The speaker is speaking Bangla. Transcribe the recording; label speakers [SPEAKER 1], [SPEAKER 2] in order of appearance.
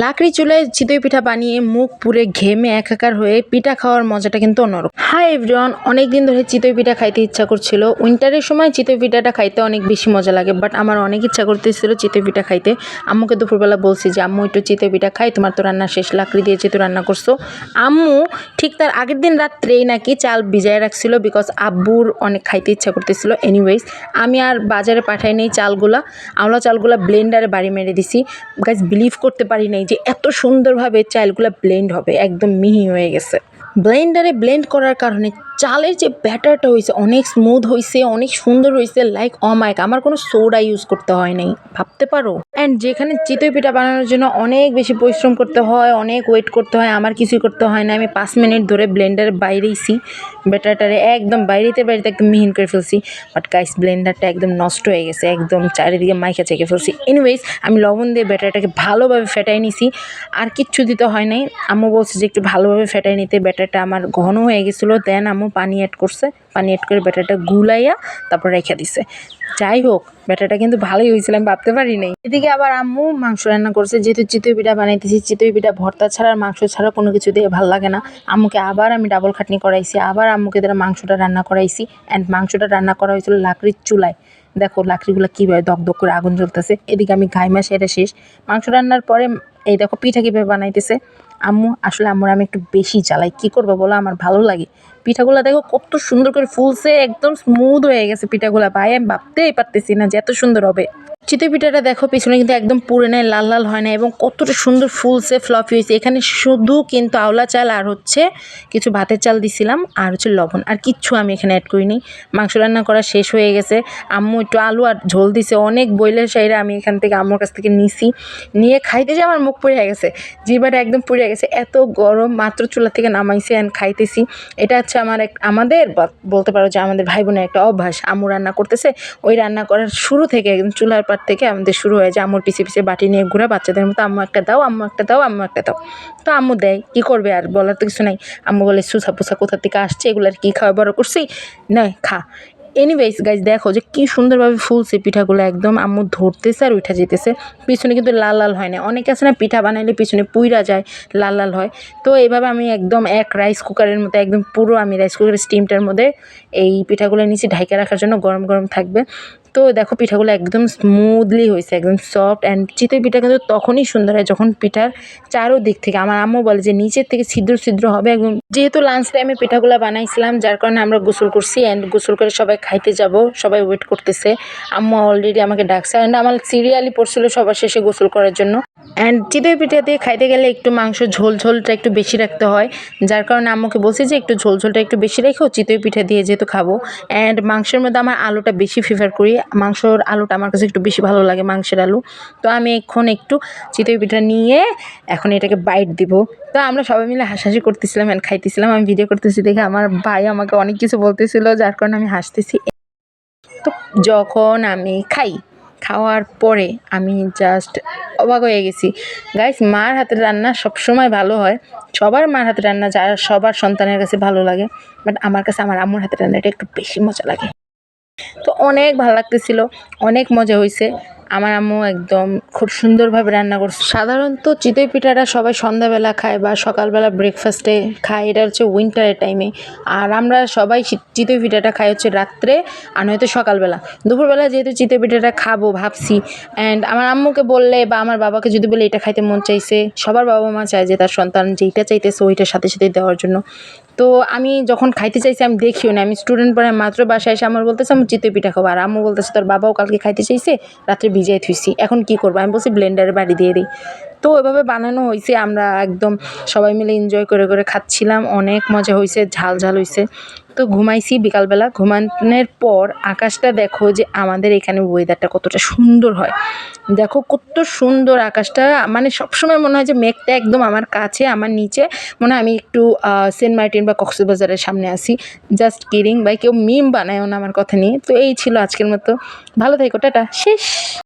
[SPEAKER 1] লাকড়ি চুলায় চিতই পিঠা বানিয়ে মুখ পুড়ে ঘেমে একাকার হয়ে পিঠা খাওয়ার মজাটা কিন্তু অন্যরকম। হাই এভরিওয়ান অনেক দিন ধরে চিতই পিঠা খাইতে ইচ্ছা করছিল। উইন্টারের সময় চিতই পিঠাটা খাইতে অনেক বেশি মজা লাগে, বাট আমার অনেক ইচ্ছা করতেছিল চিতই পিঠা খাইতে। আম্মুকে দুপুরবেলা বলছি যে, আম্মু, একটু চিতই পিঠা খাই, তোমার তো রান্না শেষ, লাকড়ি দিয়ে যেহেতু রান্না করছ। আম্মু ঠিক তার আগের দিন রাত্রেই নাকি চাল ভিজায় রাখছিল বিকজ আব্বুর অনেক খাইতে ইচ্ছা করতেছিল। এনিওয়েজ আমি আর বাজারে পাঠাই নেই চালগুলা। আমলা চালগুলা ব্লেন্ডারে বাড়ি মেরে দিছি। গাইজ বিলিভ করতে পারি নাই যে এত সুন্দরভাবে চালগুলা ব্লেন্ড হবে একদম মিহি হয়ে গেছে। ব্লেন্ডারে ব্লেন্ড করার কারণে চালের যে ব্যাটারটা হয়েছে অনেক স্মুথ হয়েছে, অনেক সুন্দর হয়েছে লাইক অমায়ক আমার কোনো সোডা ইউজ করতে হয় নাই। ভাবতে পারো? অ্যান্ড যেখানে চিতই পিঠা বানানোর জন্য অনেক বেশি পরিশ্রম করতে হয়, অনেক ওয়েট করতে হয়, আমার কিছুই করতে হয় না। আমি পাঁচ মিনিট ধরে ব্লেন্ডারের বাইরেইছি ব্যাটারটারে একদম বাইরেতে বাইরেতে একদম মিহিন করে ফেলছি। বাট গাইস ব্লেন্ডারটা একদম নষ্ট হয়ে গেছে, একদম চারিদিকে মাইকা চেকে ফেলছি। এনিওয়েজ আমি লবণ দিয়ে ব্যাটারটাকে ভালোভাবে ফেটাই নিছি। আর কিচ্ছু দিতে হয় নাই। আম্মু বলছে যে একটু ভালোভাবে ফেটাই নিতে ব্যাটারটা আমার ঘন হয়ে গেছিল দেন আম্মু পানি অ্যাড করছে। পানি অ্যাড করে ব্যাটারটা গুলাইয়া তারপর রেখে দিছে। যাই হোক, ব্যাটারটা কিন্তু ভালোই হয়েছিল, আমি ভাবতে পারি নাই। এদিকে আবার আম্মু মাংস রান্না করছে, যেহেতু চিতই পিঠা বানাইতেছি, চিতই পিঠা ভর্তা ছাড়া মাংস ছাড়া কোনো কিছু দিয়ে ভালো লাগে না। আম্মুকে আবার আমি ডাবল খাটনি করাইছি, আবার আম্মুকে দ্বারা মাংসটা রান্না করাইছি অ্যান্ড মাংসটা রান্না করা হয়েছিল লাকড়ির চুলায়। দেখো লাকড়িগুলো কীভাবে দক করে আগুন জ্বলতেছে। এদিকে আমি ঘাইমা সেটা শেষ। মাংস রান্নার পরে এই দেখো পিঠা কীভাবে বানাইতেছে। আম্মু, আসলে আম্মুর আমি একটু বেশি জ্বালাই। কি করব বলো? আমার ভালো লাগে। পিঠাগুলো দেখো কত সুন্দর করে ফুলছে, একদম স্মুথ হয়ে গেছে পিঠাগুলো। ভাই, আমি ভাবতেই পারতেছি না যে এত সুন্দর হবে। চিতই পিঠাটা দেখো, পিছনে কিন্তু একদম পুড়ে নেয় লাল লাল হয় না এবং কতটা সুন্দর ফুলছে ফ্লফি হয়েছে। এখানে শুধু কিন্তু আওলা চাল আর হচ্ছে কিছু ভাতের চাল দিছিলাম আর হচ্ছে লবণ। আর কিচ্ছু আমি এখানে অ্যাড করিনি। মাংস রান্না করা শেষ হয়ে গেছে। আম্মু একটু আলু আর ঝোল দিছে। অনেক বইলের সাইডে আমি এখান থেকে আম্মুর কাছ থেকে নিছি। নিয়ে খাইতে যে আমার মুখ পুড়ে গেছে। জিবাটা একদম পুড়ে গেছে। এত গরম, মাত্র চুলা থেকে নামাইছে অ্যান্ড খাইতেছি। এটা হচ্ছে আমার এক, আমাদের বলতে পারো যে আমাদের ভাই বোনের একটা অভ্যাস। আম্মু রান্না করতেছে, ওই রান্না করার শুরু থেকে একদম চুলার পাট থেকে আমাদের শুরু হয়ে যায়, আম্মুর পিছিয়ে পিছিয়ে বাটি নিয়ে ঘুরে বাচ্চাদের মতো, আম্মু একটা দাও, আম্মু একটা দাও, আম্মু একটা দাও। তো আম্মু দেয়, কী করবে আর বলার তো কিছু নাই। আম্মু বলে, সুসা পুসা কোথা থেকে আসছে? এগুলার কী খাওয়া বড় করছি? নয় খা। এনিওয়েজ গাইজ দেখো যে কী সুন্দরভাবে ফুলছে পিঠাগুলো একদম। আম্মু ধরতেছে আর উঠা যেতেছে। পিছনে কিন্তু লাল লাল হয় না। অনেকে আছে না, পিঠা বানাইলে পিছনে পুইরা যায়, লাল লাল হয়। তো এইভাবে আমি একদম এক রাইস কুকারের মধ্যে একদম পুরো আমি রাইস কুকারের স্টিমটার মধ্যে এই পিঠাগুলো নিচে ঢাইকা রাখার জন্য গরম গরম থাকবে। তো দেখো পিঠাগুলো একদম স্মুথলি হয়েছে, একদম সফট অ্যান্ড চিতই পিঠা কিন্তু তখনই সুন্দর হয় যখন পিঠার চারোদিক থেকে। আমার আম্মু বলে যে নিচের থেকে ছিদ্র ছিদ্র হবে, একদম যেহেতু লাঞ্চ টাইমে পিঠাগুলো বানাইছিলাম, যার কারণে আমরা গোসল করছি অ্যান্ড গোসল করে সবাই খাইতে যাব, সবাই ওয়েট করতেছে। আম্মু অলরেডি আমাকে ডাকছে অ্যান্ড আমার সিরিয়ালি পড়ছিল সবার শেষে গোসল করার জন্য। অ্যান্ড চিতই পিঠা দিয়ে খাইতে গেলে একটু মাংস ঝোল ঝোলটা একটু বেশি রাখতে হয়, যার কারণে আম্মুকে বলছি যে একটু ঝোল ঝোলটা একটু বেশি রেখেও চিতই পিঠা দিয়ে যেহেতু খাব। অ্যান্ড মাংসের মধ্যে আমার আলুটা বেশি ফেভার করি মাংসর আলুটা আমার কাছে একটু বেশি ভালো লাগে, মাংসের আলু। তো আমি এখন একটু চিতই পিঠা নিয়ে এখন এটাকে বাইট দিব। তো আমরা সবাই মিলে হাসাহাসি করতেছিলাম অ্যান্ড খাইতেছিলাম। আমি ভিডিও করতেছি দেখে আমার ভাই আমাকে অনেক কিছু বলতেছিল, যার কারণে আমি হাসতেছি। তো যখন আমি খাই, খাওয়ার পরে আমি জাস্ট অবাক হয়ে গেছি। গাইস মার হাতের রান্না সবসময় ভালো হয়। সবার মার হাতের রান্না যার সবার সন্তানের কাছে ভালো লাগে। বাট আমার কাছে আমার আম্মুর হাতের রান্নাটা একটু বেশি মজা লাগে। তো অনেক ভালো লাগতেছিল অনেক মজা হয়েছে আমার আম্মু একদম খুব সুন্দরভাবে রান্না করছে। সাধারণত চিতই পিঠাটা সবাই সন্ধ্যাবেলা খায় বা সকালবেলা ব্রেকফাস্টে খায়, এটা হচ্ছে উইন্টারের টাইমে আর আমরা সবাই চিতই পিঠাটা খাই হচ্ছে রাত্রে আর নয়তো সকালবেলা। দুপুরবেলা যেহেতু চিতই পিঠাটা খাব ভাবছি অ্যান্ড আমার আম্মুকে বললে বা আমার বাবাকে যদি বলে, এটা খাইতে মন চাইছে। সবার বাবা মা চায় যে তার সন্তান যেইটা চাইতেছে ওইটার সাথে সাথে দেওয়ার জন্য। তো আমি যখন খাইতে চাইছি, আমি দেখিও না। আমি স্টুডেন্ট পরে মাত্র বাসায় এসে আমার বলতেছে, আমি চিতই পিঠা খাব। আর আম্মু বলতেছে, তোর বাবাও কালকে খাইতে চাইছে, রাত্রে ভিজাই থুইছি। এখন কি করব? আমি বলছি ব্লেন্ডারে বাড়ি দিয়ে দিই। তো ওইভাবে বানানো হয়েছে আমরা একদম সবাই মিলে এনজয় করে করে খাচ্ছিলাম। অনেক মজা হয়েছে ঝাল ঝাল হয়েছে তো ঘুমাইছি বিকালবেলা। ঘুমানোর পর আকাশটা দেখো যে আমাদের এখানে ওয়েদারটা কতটা সুন্দর হয়। দেখো কত সুন্দর আকাশটা। মানে সবসময় মনে হয় যে মেঘটা একদম আমার কাছে, আমার নিচে। মনে হয় আমি একটু সেন্ট মার্টিন বা কক্সবাজারের সামনে আসি জাস্ট কিরিং বাই কেউ মিম বানায়ও না আমার কথা নিয়ে। তো এই ছিল আজকের মতো। ভালো থেকো, টাটা, শেষ।